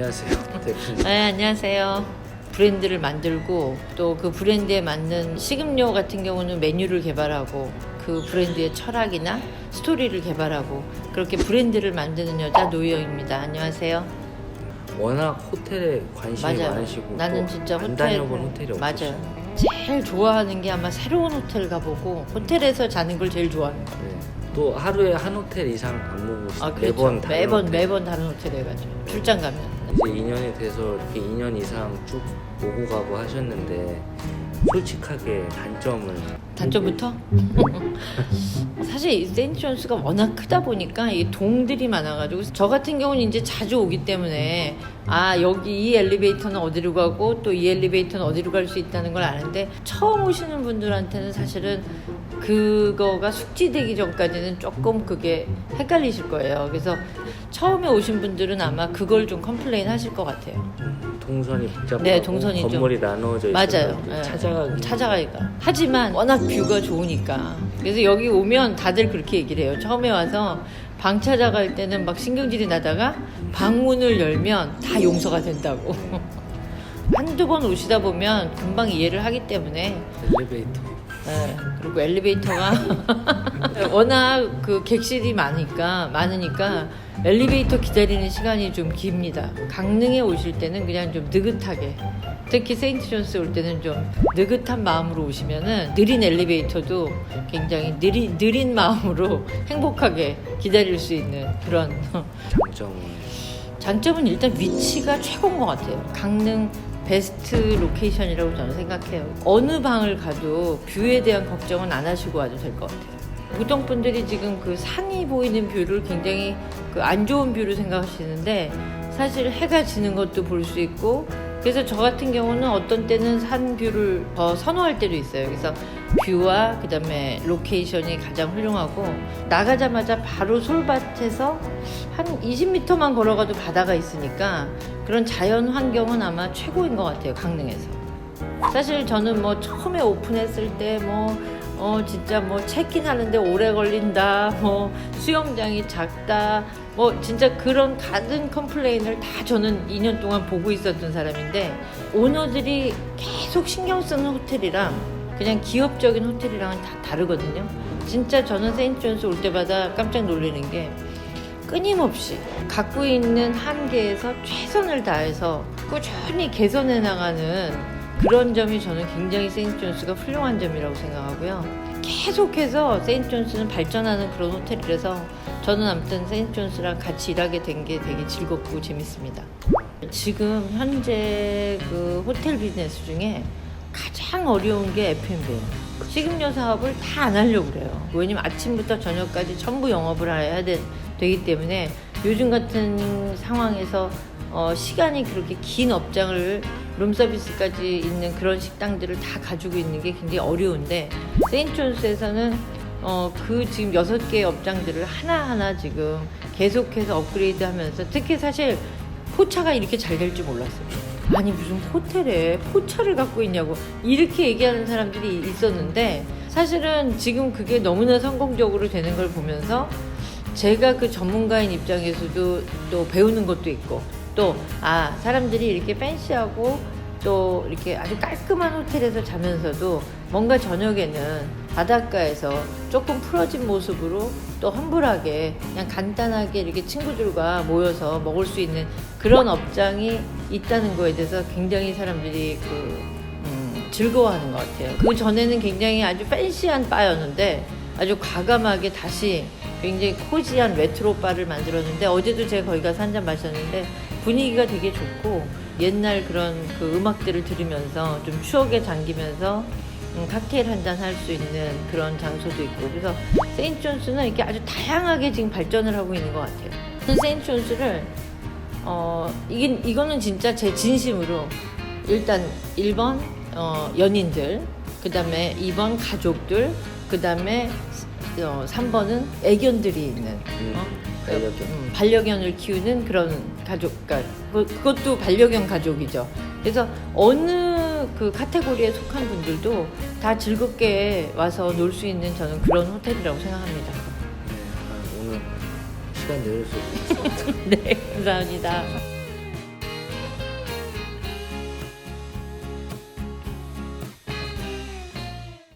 안녕하세요. 대표님. 네, 안녕하세요. 브랜드를 만들고 또 그 브랜드에 맞는 식음료 같은 경우는 메뉴를 개발하고 그 브랜드의 철학이나 스토리를 개발하고 그렇게 브랜드를 만드는 여자 노희영입니다. 안녕하세요. 워낙 호텔에 관심이 맞아요. 많으시고 나는 또 진짜 안 호텔 다녀본 호텔이 맞아요. 없으시네요. 제일 좋아하는 게 아마 새로운 호텔 가보고 호텔에서 자는 걸 제일 좋아하는 거. 네. 또 하루에 한 호텔 이상 안 묵으시고 아, 그렇죠. 매번 다른 매번 호텔. 매번 다른 호텔에 가죠. 출장 가면. 이제 2년이 돼서 이렇게 2년 이상 쭉 오고 가고 하셨는데 솔직하게 단점을 단점부터? 사실 이 세인트존스가 워낙 크다 보니까 이 동들이 많아가지고 저 같은 경우는 이제 자주 오기 때문에 아 여기 이 엘리베이터는 어디로 가고 또 이 엘리베이터는 어디로 갈 수 있다는 걸 아는데 처음 오시는 분들한테는 사실은 그거가 숙지되기 전까지는 조금 그게 헷갈리실 거예요. 그래서 처음에 오신 분들은 아마 그걸 좀 컴플레인 하실 것 같아요. 좀 동선이 복잡하고 네, 동선이 좀- 건물이 맞아요. 있어서 예. 찾아가기 찾아가기가. 하지만 워낙 뷰가 좋으니까. 그래서 여기 오면 다들 그렇게 얘기를 해요. 처음에 와서 방 찾아갈 때는 막 신경질이 나다가 방문을 열면 다 용서가 된다고. 한두 번 오시다 보면 금방 이해를 하기 때문에 엘리베이터 네, 그리고 엘리베이터가 워낙 그 객실이 많으니까 많으니까 엘리베이터 기다리는 시간이 좀 깁니다. 강릉에 오실 때는 그냥 좀 느긋하게 특히 세인트 존스 올 때는 좀 느긋한 마음으로 오시면은 느린 엘리베이터도 굉장히 느린 느린 마음으로 행복하게 기다릴 수 있는 그런 장점은 장점은 일단 위치가 최고인 것 같아요. 강릉 베스트 로케이션이라고 저는 생각해요. 어느 방을 가도 뷰에 대한 걱정은 안 하시고 와도 될 것 같아요. 보통 분들이 지금 그 산이 보이는 뷰를 굉장히 그 안 좋은 뷰로 생각하시는데 사실 해가 지는 것도 볼 수 있고 그래서 저 같은 경우는 어떤 때는 산 뷰를 더 선호할 때도 있어요. 그래서 뷰와 그다음에 로케이션이 가장 훌륭하고 나가자마자 바로 솔밭에서 한 20m만 걸어가도 바다가 있으니까 그런 자연 환경은 아마 최고인 것 같아요. 강릉에서. 사실 저는 뭐 처음에 오픈했을 때뭐 어 진짜 뭐 체킨 하는데 오래 걸린다 뭐 수영장이 작다 뭐 진짜 그런 가든 컴플레인을 다 저는 2년 동안 보고 있었던 사람인데 오너들이 계속 신경 쓰는 호텔이랑 그냥 기업적인 호텔이랑은 다 다르거든요 진짜 저는 세인트존스 올 때마다 깜짝 놀라는 게 끊임없이 갖고 있는 한계에서 최선을 다해서 꾸준히 개선해 나가는 그런 점이 저는 굉장히 세인트존스가 훌륭한 점이라고 생각하고요. 계속해서 세인트존스는 발전하는 그런 호텔이라서 저는 아무튼 세인트존스랑 같이 일하게 된 게 되게 즐겁고 재밌습니다. 지금 현재 그 호텔 비즈니스 중에 가장 어려운 게 F&B예요. 식음료 사업을 다 안 하려고 그래요. 왜냐면 아침부터 저녁까지 전부 영업을 해야 되, 기 때문에 요즘 같은 상황에서 어, 시간이 그렇게 긴 업장을 룸서비스까지 있는 그런 식당들을 다 가지고 있는 게 굉장히 어려운데 세인트존스에서는 어, 그 지금 여섯 개의 업장들을 하나하나 지금 계속해서 업그레이드 하면서 특히 사실 포차가 이렇게 잘 될 줄 몰랐어요. 아니 무슨 호텔에 포차를 갖고 있냐고. 이렇게 얘기하는 사람들이 있었는데 사실은 지금 그게 너무나 성공적으로 되는 걸 보면서 제가 그 전문가인 입장에서도 또 배우는 것도 있고 또 아 사람들이 이렇게 팬시하고 또 이렇게 아주 깔끔한 호텔에서 자면서도 뭔가 저녁에는 바닷가에서 조금 풀어진 모습으로 또 험불하게 그냥 간단하게 이렇게 친구들과 모여서 먹을 수 있는 그런 업장이 있다는 거에 대해서 굉장히 사람들이 그 음, 즐거워하는 것 같아요. 그 전에는 굉장히 아주 팬시한 바였는데 아주 과감하게 다시 굉장히 코지한 레트로 바를 만들었는데 어제도 제가 거기 가서 한 잔 마셨는데 분위기가 되게 좋고 옛날 그런 그 음악들을 들으면서 좀 추억에 잠기면서 음, 칵테일 한 잔 할 수 있는 그런 장소도 있고 그래서 세인트 존스는 이렇게 아주 다양하게 지금 발전을 하고 있는 것 같아요. 저는 세인트 존스를 어 이게 이거는 진짜 제 진심으로 일단 1번 어, 연인들 그 다음에 2번 가족들 그 다음에 어, 3번은 애견들이 있는 어? 반려견. 음, 반려견을 키우는 그런 가족, 그러니까 그, 그것도 반려견 가족이죠. 그래서 어느 그 카테고리에 속한 분들도 다 즐겁게 와서 놀 수 있는 저는 그런 호텔이라고 생각합니다. 네, 아, 오늘 시간 내주셔서 네, 감사합니다.